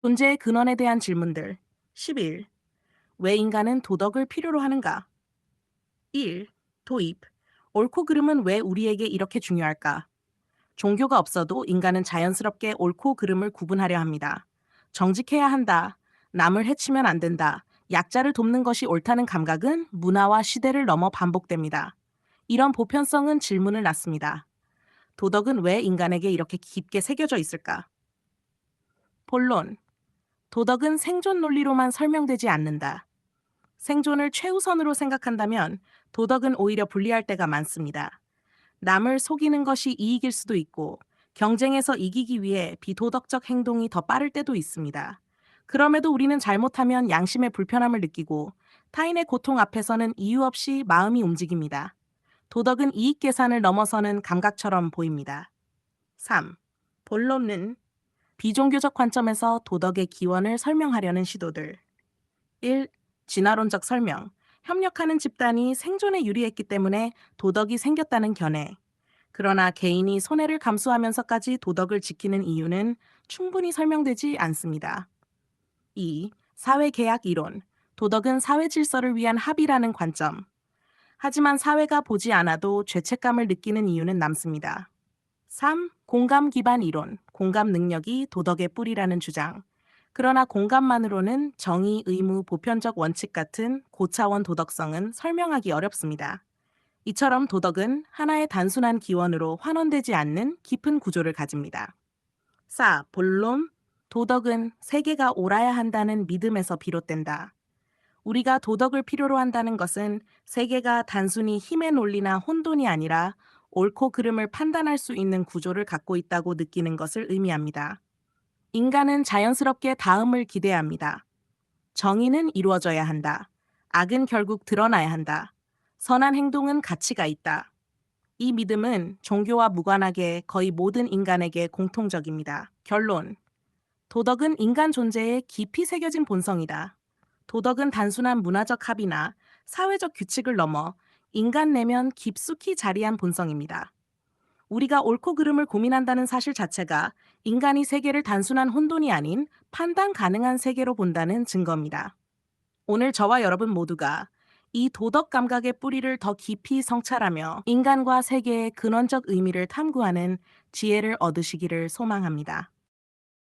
존재의 근원에 대한 질문들. 11. 왜 인간은 도덕을 필요로 하는가? 1. 도입. 옳고 그름은 왜 우리에게 이렇게 중요할까? 종교가 없어도 인간은 자연스럽게 옳고 그름을 구분하려 합니다. 정직해야 한다. 남을 해치면 안 된다. 약자를 돕는 것이 옳다는 감각은 문화와 시대를 넘어 반복됩니다. 이런 보편성은 질문을 낳습니다. 도덕은 왜 인간에게 이렇게 깊게 새겨져 있을까? 본론. 도덕은 생존 논리로만 설명되지 않는다. 생존을 최우선으로 생각한다면 도덕은 오히려 불리할 때가 많습니다. 남을 속이는 것이 이익일 수도 있고 경쟁에서 이기기 위해 비도덕적 행동이 더 빠를 때도 있습니다. 그럼에도 우리는 잘못하면 양심의 불편함을 느끼고 타인의 고통 앞에서는 이유 없이 마음이 움직입니다. 도덕은 이익 계산을 넘어서는 감각처럼 보입니다. 3. 본론은 비종교적 관점에서 도덕의 기원을 설명하려는 시도들. 1. 진화론적 설명. 협력하는 집단이 생존에 유리했기 때문에 도덕이 생겼다는 견해. 그러나 개인이 손해를 감수하면서까지 도덕을 지키는 이유는 충분히 설명되지 않습니다. 2. 사회 계약 이론. 도덕은 사회 질서를 위한 합의라는 관점. 하지만 사회가 보지 않아도 죄책감을 느끼는 이유는 남습니다. 3. 공감 기반 이론. 공감 능력이 도덕의 뿌리라는 주장. 그러나 공감만으로는 정의, 의무, 보편적 원칙 같은 고차원 도덕성은 설명하기 어렵습니다. 이처럼 도덕은 하나의 단순한 기원으로 환원되지 않는 깊은 구조를 가집니다. 4. 본론 도덕은 세계가 옳아야 한다는 믿음에서 비롯된다. 우리가 도덕을 필요로 한다는 것은 세계가 단순히 힘의 논리나 혼돈이 아니라 옳고 그름을 판단할 수 있는 구조를 갖고 있다고 느끼는 것을 의미합니다. 인간은 자연스럽게 다음을 기대합니다. 정의는 이루어져야 한다. 악은 결국 드러나야 한다. 선한 행동은 가치가 있다. 이 믿음은 종교와 무관하게 거의 모든 인간에게 공통적입니다. 결론. 도덕은 인간 존재에 깊이 새겨진 본성이다. 도덕은 단순한 문화적 합의나 사회적 규칙을 넘어 인간 내면 깊숙이 자리한 본성입니다. 우리가 옳고 그름을 고민한다는 사실 자체가 인간이 세계를 단순한 혼돈이 아닌 판단 가능한 세계로 본다는 증거입니다. 오늘 저와 여러분 모두가 이 도덕 감각의 뿌리를 더 깊이 성찰하며 인간과 세계의 근원적 의미를 탐구하는 지혜를 얻으시기를 소망합니다.